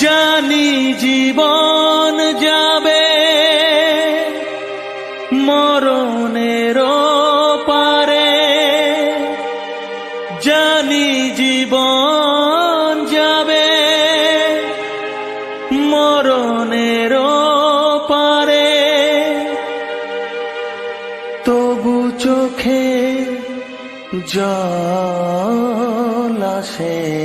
জানি জীবন যাবে। মরণের পারে। জানি জীবন যাবে। মরণের পারে। তবু চোখে জল আসে।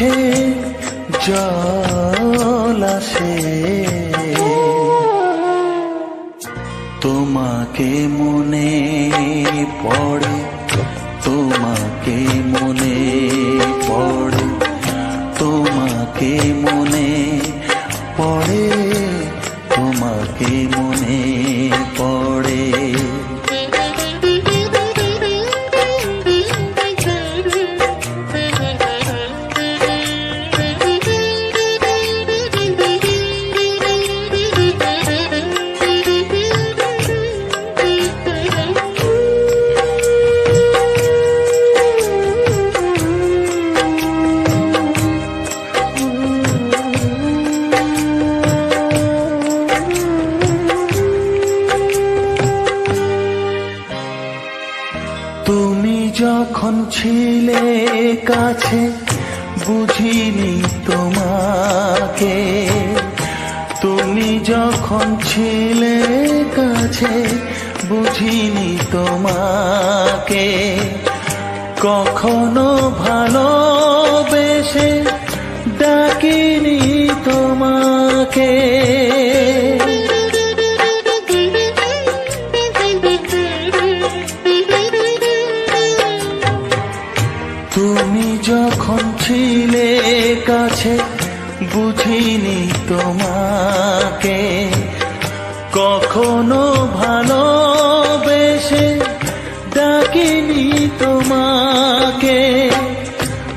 চোখে জল আসে। তোমাকে মনে পড়ে তোমাকে মনে পড়ে তোমাকে মনে পড়ে তোমাকে মনে যখন ছিলে কাছে বুঝিনি তোমাকে। তুমি যখন ছিলে কাছে বুঝিনি তোমাকে। কখনো ভালোবেসে কাছে বুঝিনি তোমাকে। কখনো ভালোবেসে ডাকিনি তোমাকে।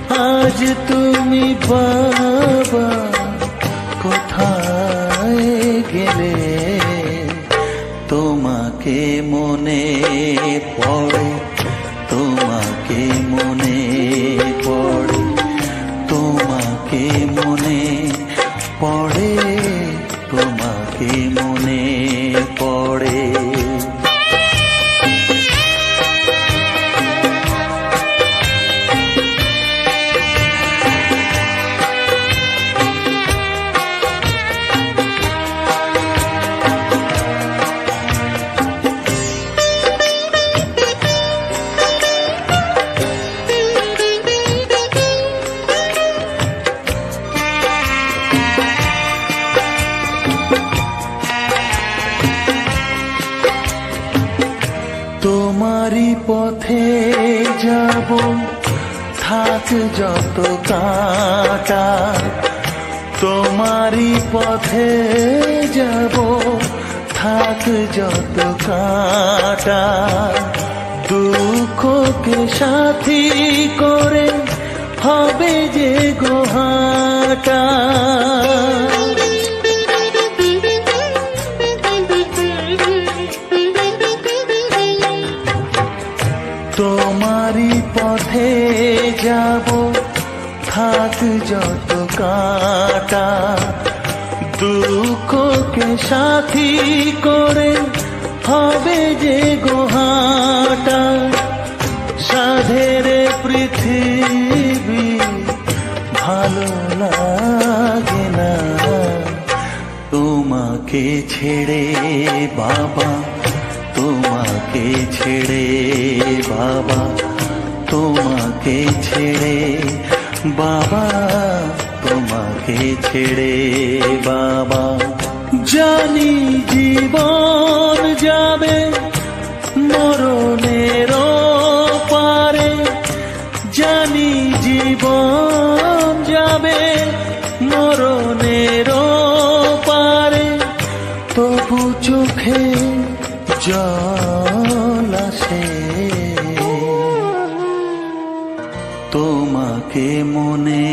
আজ তুমি বাবা কোথায় গেলে? তোমাকে মনে পড়ে পথে যাব। থাক যত কাটা, তোমারই পথে যাব। থাক যত কাটা দুঃখকে সাথী করে হবে যে গোহাটা। যত কাটা দুঃখকে সাথী করে হবে যে গোহাটা সাধের পৃথিবী ভালো লাগে না। তোমাকে ছেড়ে বাবা, তোমাকে ছেড়ে বাবা, তোমাকে ছেড়ে বাবা, তোমাকে ছেড়ে বাবা। জানি জীবন যাবে মরণের পারে। জানি জীবন যাবে মরণের পারে। তবু চোখে জল মনে